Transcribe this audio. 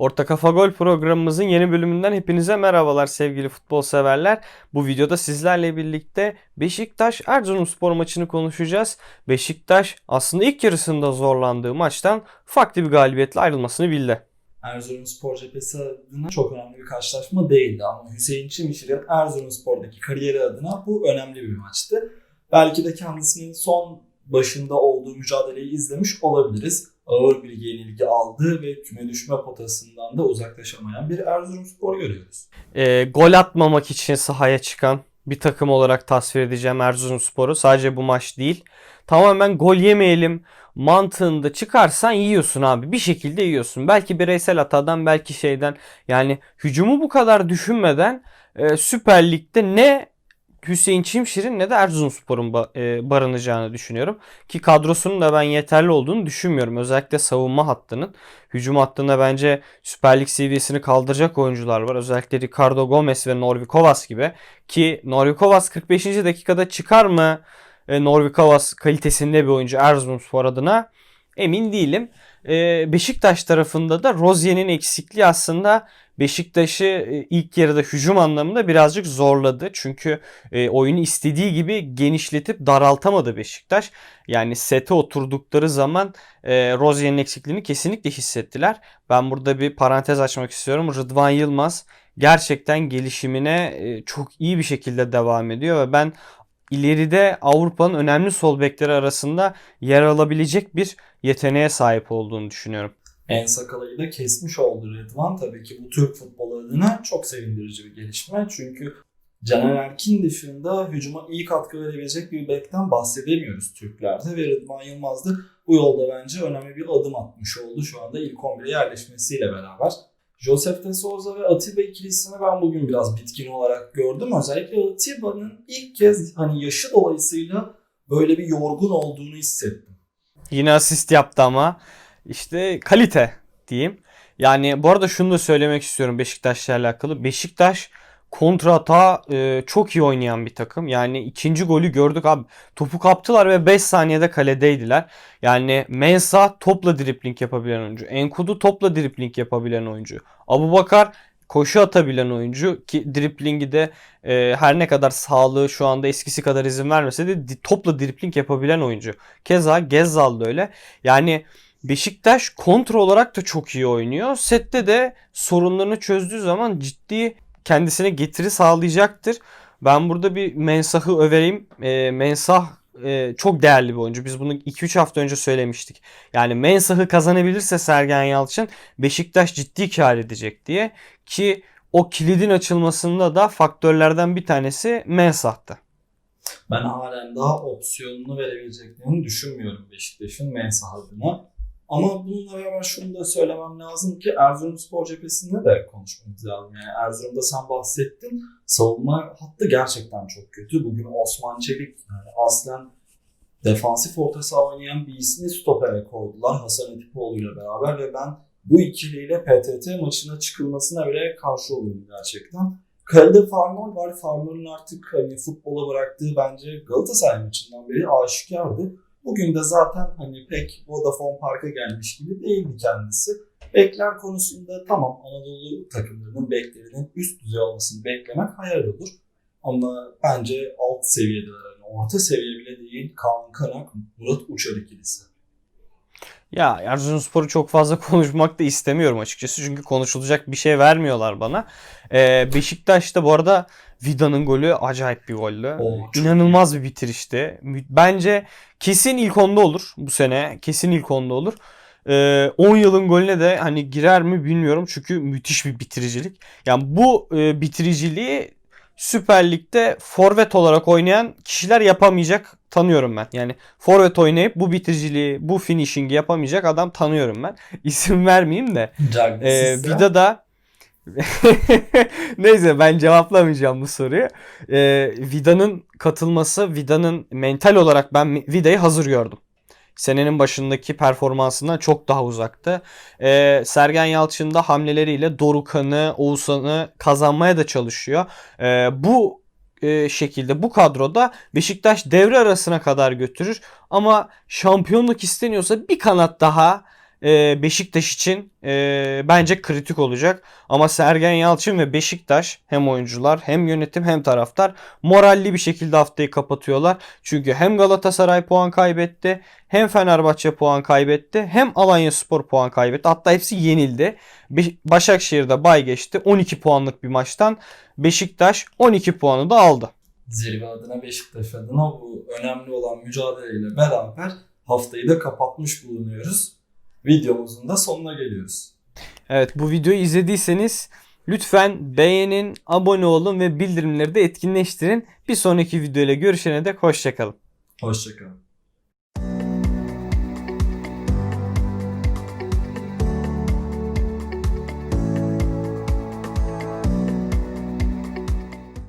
Orta Kafa Gol programımızın yeni bölümünden hepinize merhabalar sevgili futbol severler. Bu videoda sizlerle birlikte Beşiktaş Erzurumspor maçını konuşacağız. Beşiktaş aslında ilk yarısında zorlandığı maçtan farklı bir galibiyetle ayrılmasını bildi. Erzurumspor cephesi adına çok önemli bir karşılaşma değildi ama Hüseyin Çimişir'in Erzurumspor'daki kariyeri adına bu önemli bir maçtı. Belki de kendisinin son başında olduğu mücadeleyi izlemiş olabiliriz. Ağır bir yenilgi aldı ve küme düşme potasından da uzaklaşamayan bir Erzurumspor görüyoruz. Ee, gol atmamak için sahaya çıkan bir takım olarak tasvir edeceğim Erzurumspor'u. Sadece bu maç değil. Tamamen gol yemeyelim mantığında çıkarsan yiyorsun abi. Bir şekilde yiyorsun. Belki bireysel hatadan belki şeyden. Yani hücumu bu kadar düşünmeden e, Süper Lig'de ne Hüseyin Çimşir'in ne de Erzurumspor'un e, barınacağını düşünüyorum. Ki kadrosunun da ben yeterli olduğunu düşünmüyorum. Özellikle savunma hattının. Hücum hattında bence Süper Lig seviyesini kaldıracak oyuncular var. Özellikle Ricardo Gomez ve Norvi Kovas gibi. Ki Norvi Kovas 45. dakikada çıkar mı? E, Norvi Kovas kalitesinde bir oyuncu Erzurumspor adına emin değilim. E, Beşiktaş tarafında da Rozier'in eksikliği aslında Beşiktaş'ı e, ilk yarıda hücum anlamında birazcık zorladı. Çünkü e, oyunu istediği gibi genişletip daraltamadı Beşiktaş. Yani sete oturdukları zaman e, Rozier'in eksikliğini kesinlikle hissettiler. Ben burada bir parantez açmak istiyorum. Rıdvan Yılmaz gerçekten gelişimine çok iyi bir şekilde devam ediyor ve ben ileride Avrupa'nın önemli sol bekleri arasında yer alabilecek bir yeteneğe sahip olduğunu düşünüyorum. En sakalayı da kesmiş oldu Redvan. Tabii ki bu Türk futbolu adına çok sevindirici bir gelişme. Çünkü Caner Erkin dışında hücuma iyi katkı verebilecek bir bekten bahsedemiyoruz Türklerde ve Rıdvan Yılmaz da bu yolda bence önemli bir adım atmış oldu şu anda ilk 11'e yerleşmesiyle beraber. Josef de Souza ve Atiba ikilisini ben bugün biraz bitkin olarak gördüm. Özellikle Atiba'nın ilk kez hani yaşı dolayısıyla böyle bir yorgun olduğunu hissettim. Yine asist yaptı ama işte kalite diyeyim. Yani bu arada şunu da söylemek istiyorum Beşiktaş'la alakalı. Beşiktaş kontrata e, çok iyi oynayan bir takım. Yani ikinci golü gördük abi. Topu kaptılar ve 5 saniyede kaledeydiler. Yani Mensah topla dripling yapabilen oyuncu. Enkudu topla dripling yapabilen oyuncu. Abu Bakar koşu atabilen oyuncu ki driplingi de e, her ne kadar sağlığı şu anda eskisi kadar izin vermese de di- topla dripling yapabilen oyuncu. Keza Gezzal da öyle. Yani Beşiktaş kontra olarak da çok iyi oynuyor. Sette de sorunlarını çözdüğü zaman ciddi kendisine getiri sağlayacaktır. Ben burada bir Mensah'ı övereyim. E, Mensah e, çok değerli bir oyuncu. Biz bunu 2-3 hafta önce söylemiştik. Yani Mensah'ı kazanabilirse Sergen Yalçın Beşiktaş ciddi kar edecek diye ki o kilidin açılmasında da faktörlerden bir tanesi Mensah'tı. Ben halen daha opsiyonunu verebileceklerini düşünmüyorum Beşiktaş'ın Mensah adına. Ama bununla beraber şunu da söylemem lazım ki Erzurumspor cephesinde de konuşmamız lazım. Yani Erzurum'da sen bahsettin. Savunma hattı gerçekten çok kötü. Bugün Osman Çelik yani aslen defansif orta saha oynayan bir ismi stopere koydular Hasan Atipoğlu ile beraber ve ben bu ikiliyle PTT maçına çıkılmasına bile karşı olurum gerçekten. Kalede Farnol var. Farnol'un artık hani futbola bıraktığı bence Galatasaray maçından beri aşikardı. Bugün de zaten hani pek Vodafone Park'a gelmiş gibi değildi kendisi. Bekler konusunda tamam Anadolu takımlarının beklerinin üst düzey olmasını beklemek hayal olur. Ama bence alt seviyedeler. Yani orta seviye bile değil Kaan Kanak, Murat Uçar ikilisi. Ya Erzurumspor'u çok fazla konuşmak da istemiyorum açıkçası. Çünkü konuşulacak bir şey vermiyorlar bana. Ee, Beşiktaş'ta bu arada Vida'nın golü acayip bir goldü. Oo, İnanılmaz bir bitirişti. Bence kesin ilk onda olur bu sene. Kesin ilk onda olur. Ee, 10 yılın golüne de hani girer mi bilmiyorum. Çünkü müthiş bir bitiricilik. Yani bu e, bitiriciliği Süper Lig'de forvet olarak oynayan kişiler yapamayacak tanıyorum ben. Yani forvet oynayıp bu bitiriciliği, bu finishing'i yapamayacak adam tanıyorum ben. İsim vermeyeyim de. Ee, Sisse. Vida da Neyse ben cevaplamayacağım bu soruyu. Ee, Vida'nın katılması, Vida'nın mental olarak ben Vida'yı hazır gördüm. Senenin başındaki performansından çok daha uzaktı. Ee, Sergen Yalçın da hamleleriyle Dorukan'ı, Oğuzhan'ı kazanmaya da çalışıyor. Ee, bu e, şekilde bu kadroda Beşiktaş devre arasına kadar götürür. Ama şampiyonluk isteniyorsa bir kanat daha e, Beşiktaş için e, bence kritik olacak. Ama Sergen Yalçın ve Beşiktaş hem oyuncular hem yönetim hem taraftar moralli bir şekilde haftayı kapatıyorlar. Çünkü hem Galatasaray puan kaybetti hem Fenerbahçe puan kaybetti hem Alanya Spor puan kaybetti. Hatta hepsi yenildi. Başakşehir'de bay geçti 12 puanlık bir maçtan. Beşiktaş 12 puanı da aldı. Zirve adına Beşiktaş adına bu önemli olan mücadeleyle beraber haftayı da kapatmış bulunuyoruz. Videomuzun da sonuna geliyoruz. Evet bu videoyu izlediyseniz lütfen beğenin, abone olun ve bildirimleri de etkinleştirin. Bir sonraki videoyla görüşene dek hoşçakalın. Hoşçakalın.